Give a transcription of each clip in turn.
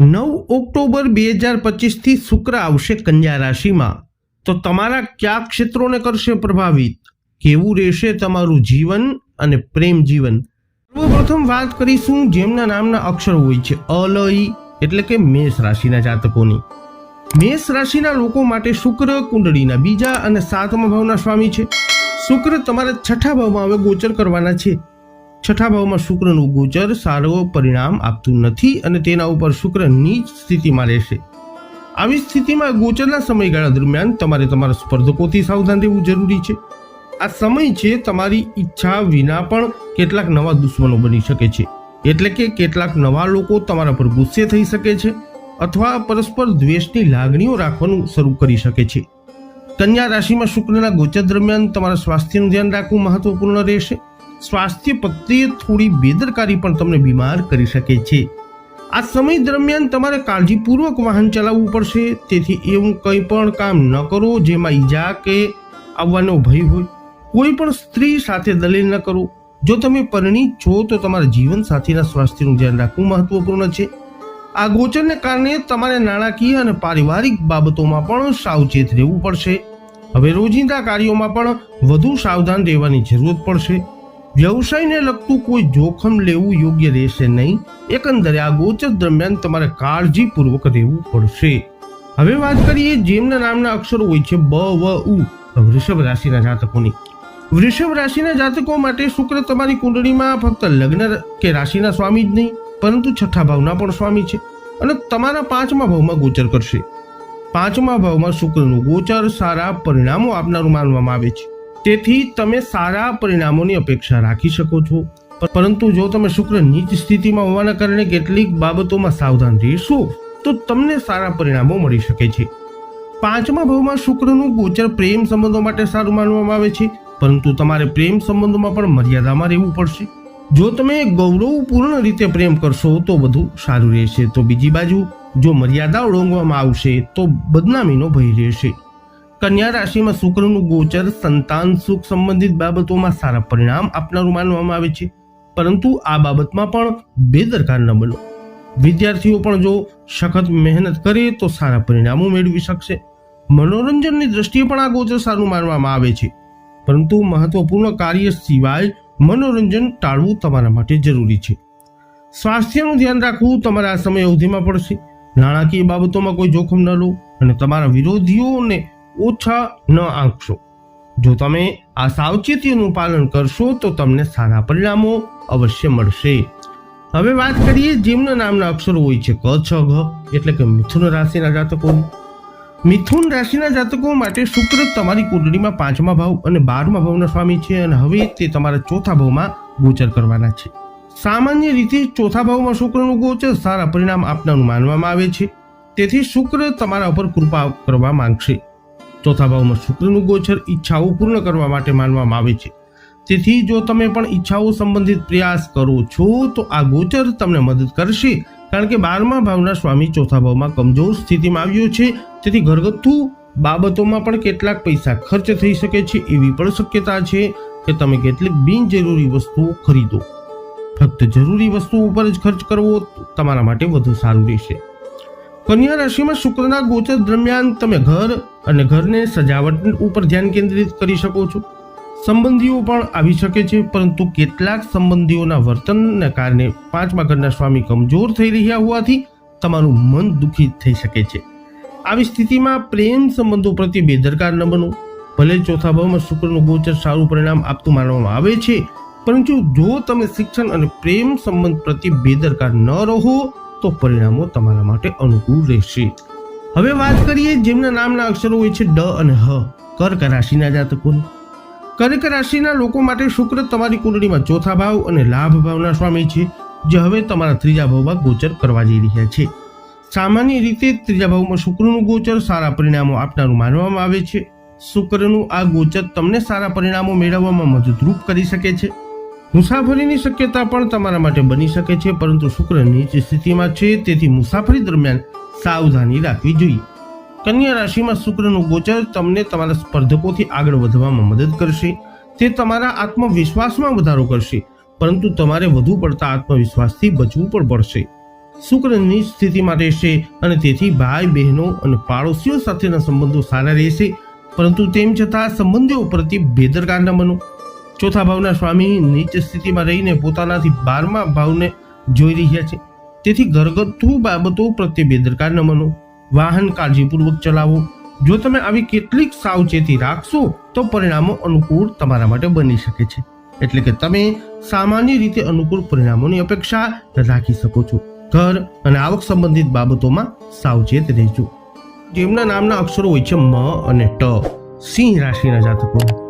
નવ ઓક્ટોબર બે હજાર પચીસથી શુક્ર આવશે કન્યા રાશિમાં. તો તમારા કયા ક્ષેત્રોને કરશે પ્રભાવિત? કેવું રહેશે તમારું જીવન અને પ્રેમ જીવન? સર્વપ્રથમ વાત કરીશું જેમના નામના અક્ષર હોય છે. અલય, એટલે કે મેષ રાશિના જાતકોની. મેષ રાશિના લોકો માટે શુક્ર કુંડળીના બીજા અને સાતમા ભાવના સ્વામી છે. શુક્ર તમારા છઠ્ઠા ભાવમાં હવે ગોચર કરવાના છે. છઠ્ઠા ભાવમાં શુક્રનું ગોચર સારો પરિણામ આપતું નથી અને તેના ઉપર શુક્ર નીચ સ્થિતિમાં રહેશે. આવી સ્થિતિમાં ગોચરના સમયગાળા દરમિયાન તમારે તમારા સ્પર્ધકોથી સાવધાન રહેવું જરૂરી છે. આ સમય છે તમારી ઈચ્છા વિના પણ કેટલાક નવા દુશ્મનો બની શકે છે. એટલે કે કેટલાક નવા લોકો તમારા પર ગુસ્સે થઈ શકે છે અથવા પરસ્પર દ્વેષની લાગણીઓ રાખવાનું શરૂ કરી શકે છે. કન્યા રાશિમાં શુક્રના ગોચર દરમિયાન તમારા સ્વાસ્થ્યનું ધ્યાન રાખવું મહત્વપૂર્ણ રહેશે. સ્વાસ્થ્ય પ્રત્યે થોડી બેદરકારી પણ તમને બીમાર કરી શકે છે. આ સમય દરમિયાન તમારે કાળજીપૂર્વક વાહન ચલાવવું પડશે, તેથી એવું કંઈ પણ કામ ન કરો જેમાં ઈજા કે આવવાનો ભય હોય. કોઈ પણ સ્ત્રી સાથે દલીલ ન કરો. જો તમે પરિણીત છો તો તમારા જીવન સાથીના સ્વાસ્થ્યનું ધ્યાન રાખવું મહત્વપૂર્ણ છે. આ ગોચરને કારણે તમારે નાણાકીય અને પારિવારિક બાબતોમાં પણ સાવચેત રહેવું પડશે. હવે રોજિંદા કાર્યોમાં પણ વધુ સાવધાન રહેવાની જરૂરત પડશે. વ્યવસાયને લગતું કોઈ જોખમ લેવું યોગ્ય રહેશે નહીં. એકંદરે આ ગોચર દરમિયાન તમારે કાળજીપૂર્વક રહેવું પડશે. હવે વાત કરીએ જેમના નામના અક્ષરો હોય છે બ, વ, ઉ. વૃષભ રાશિના જાતકોની. વૃષભ રાશિના જાતકો માટે શુક્ર તમારી કુંડળીમાં ફક્ત લગ્ન કે રાશિના સ્વામી જ નહીં, પરંતુ છઠ્ઠા ભાવના પણ સ્વામી છે અને તમારા પાંચમા ભાવમાં ગોચર કરશે. પાંચમા ભાવમાં શુક્રનું ગોચર સારા પરિણામો આપનારું માનવામાં આવે છે. તેથી તમે સારા પરિણામોની અપેક્ષા રાખી શકો છો. પરંતુ જો તમે શુક્ર નીચ સ્થિતિમાં હોવાના કારણે કેટલીક બાબતોમાં સાવધાન રહેશો, તો તમને સારા પરિણામો મળી શકે છે. પાંચમા ભાવમાં શુક્રનું ગોચર પ્રેમ સંબંધો માટે સારું માનવામાં આવે છે, પરંતુ તમારે પ્રેમ સંબંધોમાં પણ મર્યાદામાં રહેવું પડશે. જો તમે ગૌરવપૂર્ણ રીતે પ્રેમ કરશો, તો બધું સારું રહેશે. તો બીજી બાજુ, જો મર્યાદા ઓળંગવામાં આવશે, તો બદનામીનો ભય રહેશે. કન્યા રાશિમાં શુક્રનું ગોચર, સંતાન, સુખ સંબંધિત બાબતોમાં સારા પરિણામ આપનારું માનવામાં આવે છે. પરંતુ આ બાબતમાં પણ બેદરકાર ન બનો. વિદ્યાર્થીઓ પણ જો સખત મહેનત કરે તો સારા પરિણામો મેળવી શકશે. મનોરંજનની દ્રષ્ટિએ પણ આ ગોચર સારું માનવામાં આવે છે. પરંતુ મહત્વપૂર્ણ કાર્ય સિવાય મનોરંજન ટાળવું તમારા માટે જરૂરી છે. સ્વાસ્થ્યનું ધ્યાન રાખવું તમારા આ સમય અવધિમાં પડશે. નાણાકીય બાબતોમાં કોઈ જોખમ ન લો અને તમારા વિરોધીઓને ઓછા ન આંકશો જો તમે આ સાવચેતીનું પાલન કરશો, તો તમને સારા પરિણામો અવશ્ય મળશે. હવે વાત કરીએ જેમના નામના અક્ષરો હોય છે ક, છ, ઘ, એટલે કે મિથુન રાશિના જાતકો મિથુન રાશિના જાતકો માટે શુક્ર તમારી કુંડળીમાં પાંચમા ભાવ અને બારમા ભાવના સ્વામી છે અને હવે તે તમારા ચોથા ભાવમાં ગોચર કરવાના છે. સામાન્ય રીતે ચોથા ભાવમાં શુક્રનું ગોચર સારા પરિણામ આપનારું માનવામાં આવે છે. તેથી શુક્ર તમારા ઉપર કૃપા કરવા માંગશે. ચોથા ભાવમાં શુક્રનું ગોચર ઈચ્છાઓ પૂર્ણ કરવા માટે માનવામાં આવે છે. તેથી જો તમે પણ ઈચ્છાઓ સંબંધિત પ્રયાસ કરો છો, તો આ ગોચર તમને મદદ કરશે, કારણ કે બારમા ભાવના સ્વામી ચોથા ભાવમાં કમજોર સ્થિતિમાં આવ્યો છે. તેથી ઘરગથ્થુ બાબતોમાં પણ કેટલાક પૈસા ખર્ચ થઈ શકે છે એવી પણ શક્યતા છે કે તમે કેટલીક બિનજરૂરી વસ્તુઓ ખરીદો. ફક્ત જરૂરી વસ્તુઓ ઉપર જ ખર્ચ કરવો તમારા માટે વધુ સારું રહેશે. કન્યા રાશિમાં શુક્રના ગોચર દરમિયાન તમે ઘર અને ઘરને સજાવટ ઉપર ધ્યાન કેન્દ્રિત કરી શકો છો. સંબંધીઓ પણ આવી શકે છે, પરંતુ કેટલાક સંબંધીઓના વર્તનને કારણે પાંચમા ઘરના સ્વામી કમજોર થઈ રહ્યા હોવાથી તમારું મન દુઃખી થઈ શકે છે. આવી સ્થિતિમાં પ્રેમ સંબંધો પ્રત્યે બેદરકાર ન બનો. ભલે ચોથા ભાવમાં શુક્રનું ગોચર સારું પરિણામ આપતું માનવામાં આવે છે, પરંતુ જો તમે શિક્ષણ અને પ્રેમ સંબંધ પ્રત્યે બેદરકાર ન રહો તો પરિણામો તમારા માટે અનુકૂળ રહેશે. હવે વાત કરીએ જેમના નામના અક્ષરો હોય છે ડ અને હ. કર્ક રાશિના જાતકોની. કર્ક રાશિના લોકો માટે શુક્ર તમારી કુંડળીમાં ચોથા ભાવ અને લાભ ભાવના સ્વામી છે, જે હવે તમારા ત્રીજા ભાવમાં ગોચર કરવા જઈ રહ્યા છે. સામાન્ય રીતે ત્રીજા ભાવમાં શુક્રનું ગોચર સારા પરિણામો આપનારું માનવામાં આવે છે. શુક્રનું આ ગોચર તમને સારા પરિણામો મેળવવામાં મદદરૂપ કરી શકે છે. મુસાફરીની શક્યતા પણ તમારા માટે બની શકે છે, પરંતુ શુક્ર નીચ સ્થિતિમાં છે, તેથી મુસાફરી દરમિયાન સાવધાની રાખવી જોઈએ. કન્યા રાશિમાં શુક્રનું ગોચર તમને તમારા સ્પર્ધકોથી આગળ વધવામાં મદદ કરશે. તે તમારા આત્મવિશ્વાસમાં વધારો કરશે, પરંતુ તમારે વધુ પડતા આત્મવિશ્વાસથી બચવું પણ પડશે. શુક્રની સ્થિતિમાં રહેશે અને તેથી ભાઈ, બહેનો અને પાડોશીઓ સાથેના સંબંધો સારા રહેશે, પરંતુ તેમ છતાં સંબંધીઓ પ્રત્યે બેદરકાર ન બનો. ચોથા ભાવના સ્વામી નીચ સ્થિતિમાં રહીને પોતાનાથી બારમા ભાવને જોઈ રહ્યા છે. તેથી ઘરગથ્થુ બાબતો પ્રત્યે બેદરકાર ન બનો. વાહન કાળજીપૂર્વક ચલાવો. જો તમે આવી કેટલીક સાવચેતી રાખશો, તો પરિણામો અનુકૂળ તમારા માટે બની શકે છે. એટલે કે તમે સામાન્ય રીતે અનુકૂળ પરિણામોની અપેક્ષા રાખી શકો છો. ઘર અને આવક સંબંધિત બાબતોમાં સાવચેત રહેજો. જેમના નામના અક્ષરો હોય છે મ અને ટ. સિંહ રાશિના જાતકો.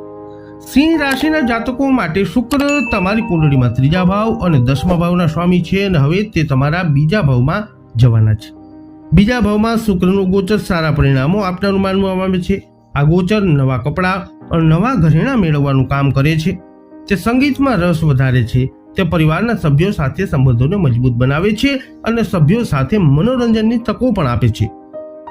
સિંહ રાશિના જાતકો માટે શુક્ર તમારી કુંડળીમાં ત્રીજા ભાવ અને દસમા ભાવના સ્વામી છે અને હવે તે તમારા બીજા ભાવમાં જવાના છે. બીજા ભાવમાં શુક્રનું ગોચર સારા પરિણામો આપનારું માનવામાં આવે છે. આ ગોચર નવા કપડાં અને નવા ઘરેણાં મેળવવાનું કામ કરે છે. તે સંગીતમાં રસ વધારે છે. તે પરિવારના સભ્યો સાથે સંબંધોને મજબૂત બનાવે છે અને સભ્યો સાથે મનોરંજનની તકો પણ આપે છે.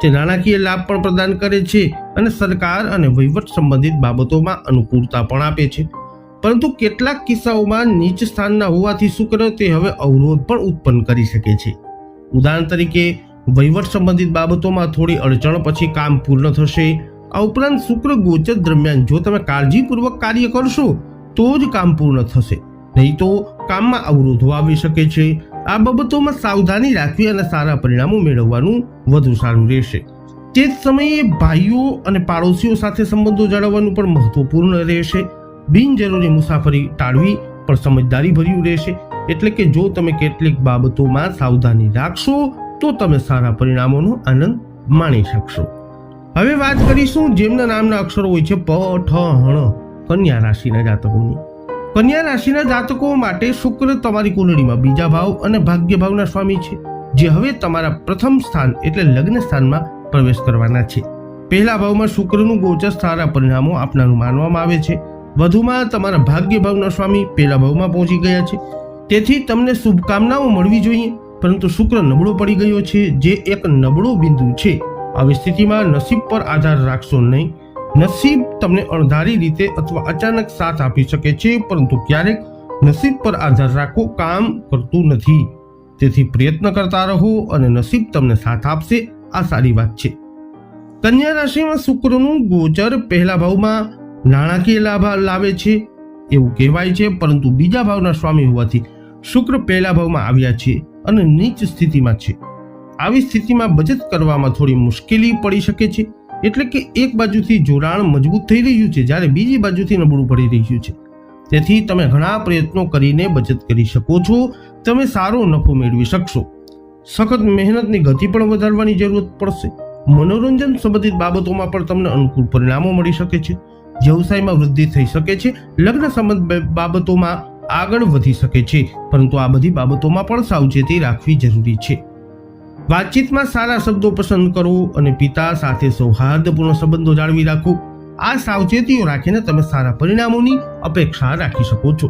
તે નાણાકીય લાભ પણ પ્રદાન કરે છે અને સરકાર અને વહીવટ સંબંધિત બાબતોમાં અનુકૂળતા પણ આપે છે. પરંતુ કેટલાક કિસ્સાઓમાં નીચ સ્થાનના હોવાથી શુક્ર તે હવે અવરોધ પણ ઉત્પન્ન કરી શકે છે. ઉદાહરણ તરીકે, વહીવટ સંબંધિત બાબતોમાં થોડી અડચણ પછી કામ પૂર્ણ થશે. આ ઉપરાંત શુક્ર ગોચર દરમિયાન જો તમે કાળજીપૂર્વક કાર્ય કરશો, તો જ કામ પૂર્ણ થશે. નહીં તો કામમાં અવરોધો આવી શકે છે. આ બાબતોમાં સાવધાની રાખવી અને સારા પરિણામો મેળવવાનું વધુ સારું રહેશે. તે જ સમયે ભાઈઓ અને પાડોશીઓ સાથે સંબંધો જાળવવાનું પણ મહત્વપૂર્ણ રહેશે. બિનજરૂરી મુસાફરી ટાળવી પણ સમજદારી ભર્યું રહેશે. એટલે કે જો તમે કેટલીક બાબતોમાં સાવધાની રાખશો, તો તમે સારા પરિણામોનો આનંદ માણી શકશો. હવે વાત કરીશું જેમના નામના અક્ષરો હોય છે, પ, ઠ હણ કન્યા રાશિના જાતકોની. કન્યા રાશિના જાતકો માટે શુક્ર તમારી કુંડળીમાં બીજા ભાવ અને ભાગ્ય ભાવના સ્વામી છે, જે હવે તમારા પ્રથમ સ્થાન એટલે લગ્ન સ્થાનમાં પ્રવેશ કરવાના છે. પહેલા ભાવમાં શુક્રનું ગોચર સારા પરિણામો આપનારું માનવામાં આવે છે. વધુમાં તમારા ભાગ્ય ભાવના સ્વામી પહેલા ભાવમાં પહોંચી ગયા છે. તેથી તમને શુભકામનાઓ મળવી જોઈએ, પરંતુ શુક્ર નબળો પડી ગયો છે, જે એક નબળો બિંદુ છે. આવી સ્થિતિમાં નસીબ પર આધાર રાખશો નહીં. નસીબ તમને અણધારી રીતે અથવા અચાનક સાથ આપી શકે છે, પરંતુ ક્યારેક નસીબ પર આધાર રાખો કામ કરતું નથી. તેથી પ્રયત્ન કરતા રહો અને નસીબ તમને સાથ આપશે, આ સારી વાત છે. કન્યા રાશિમાં શુક્રનું ગોચર પહેલા ભાવમાં નાણાકીય લાભ લાવે છે, એવું કહેવાય છે, પરંતુ બીજા ભાવના સ્વામી હોવાથી શુક્ર પહેલા ભાવમાં આવ્યા છે અને નીચ સ્થિતિમાં છે. આવી સ્થિતિમાં બચત કરવામાં થોડી મુશ્કેલી પડી શકે છે એટલે કે એક બાજુથી જોડાણ મજબૂત થઈ રહ્યું છે, જ્યારે બીજી બાજુથી નબળું પડી રહ્યું છે. તેથી તમે ઘણા પ્રયત્નો કરીને બચત કરી શકો છો, તમે સારો નફો મેળવી શકશો. સખત મહેનતની ગતિ પણ વધારવાની જરૂરત પડશે. મનોરંજન સંબંધિત બાબતોમાં પણ તમને અનુકૂળ પરિણામો મળી શકે છે. વ્યવસાયમાં વૃદ્ધિ થઈ શકે છે, લગ્ન સંબંધ બાબતોમાં આગળ વધી શકે છે. પરંતુ આ બધી બાબતોમાં પણ સાવચેતી રાખવી જરૂરી છે. વાતચીતમાં સારા શબ્દો પસંદ કરો અને પિતા સાથે સૌહાર્દપૂર્ણ સંબંધો જાળવી રાખો. આ સાવચેતીઓ રાખીને તમે સારા પરિણામોની અપેક્ષા રાખી શકો છો.